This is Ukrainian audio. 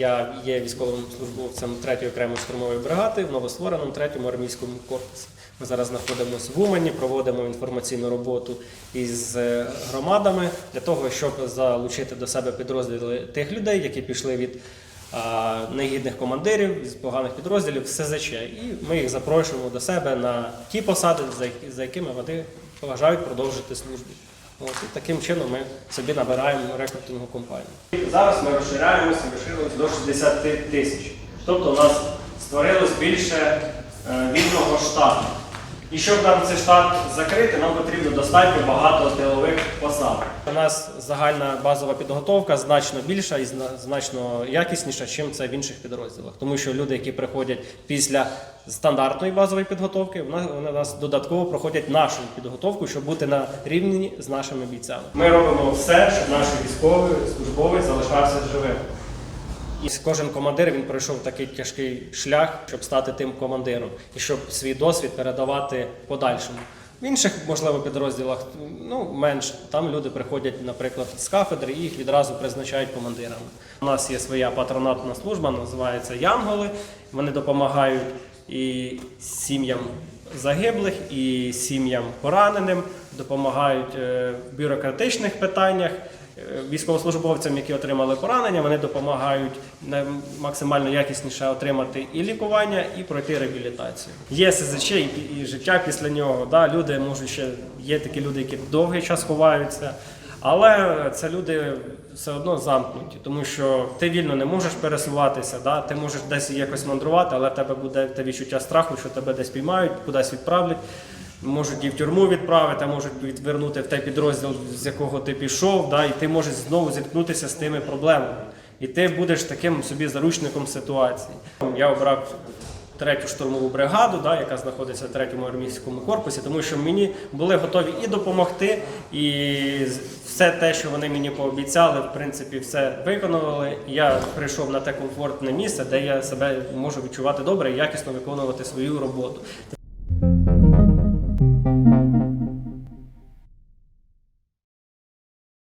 Я є військовим службовцем 3-ї окремої штурмової бригади в новоствореному 3-му армійському корпусі. Ми зараз знаходимося в Умані, проводимо інформаційну роботу із е, громадами для того, щоб залучити до себе підрозділи тих людей, які пішли від негідних командирів з поганих підрозділів СЗЧ. І ми їх запрошуємо до себе на ті посади, за якими вони бажають продовжити службу. От, і таким чином ми собі набираємо рекрутингову компанію. Зараз ми розширяємося, розширилися до 60 тисяч. Тобто у нас створилось більше е, вільного штату. І щоб нам цей штат закрити, нам потрібно достатньо багато тилових посад. У нас загальна базова підготовка значно більша і зна- значно якісніша, ніж це в інших підрозділах. Тому що люди, які приходять після стандартної базової підготовки, вони вони нас додатково проходять нашу підготовку, щоб бути на рівні з нашими бійцями. Ми робимо все, щоб наш військовий службовець залишався живим. І кожен командир він пройшов такий тяжкий шлях, щоб стати тим командиром і щоб свій досвід передавати подальшому. В інших, можливо, підрозділах ну менш там люди приходять, наприклад, з кафедри і їх відразу призначають командирами. У нас є своя патронатна служба, називається Янголи. Вони допомагають і сім'ям загиблих, і сім'ям пораненим, допомагають е, в бюрократичних питаннях. Е, Військовослужбовцям, які отримали поранення, вони допомагають максимально якісніше отримати і лікування, і пройти реабілітацію. Є СЗЧ і, і життя після нього. Да? Люди можуть ще є такі люди, які довгий час ховаються, але це люди все одно замкнуті, тому що ти вільно не можеш пересуватися, да? ти можеш десь якось мандрувати, але в тебе буде те відчуття страху, що тебе десь піймають, кудись відправлять. Можуть і в тюрму відправити, а можуть відвернути в той підрозділ, з якого ти пішов, да, і ти можеш знову зіткнутися з тими проблемами. І ти будеш таким собі заручником ситуації. Я обрав третю штурмову бригаду, да, яка знаходиться в третьому армійському корпусі, тому що мені були готові і допомогти, і все те, що вони мені пообіцяли, в принципі, все виконували. Я прийшов на те комфортне місце, де я себе можу відчувати добре і якісно виконувати свою роботу.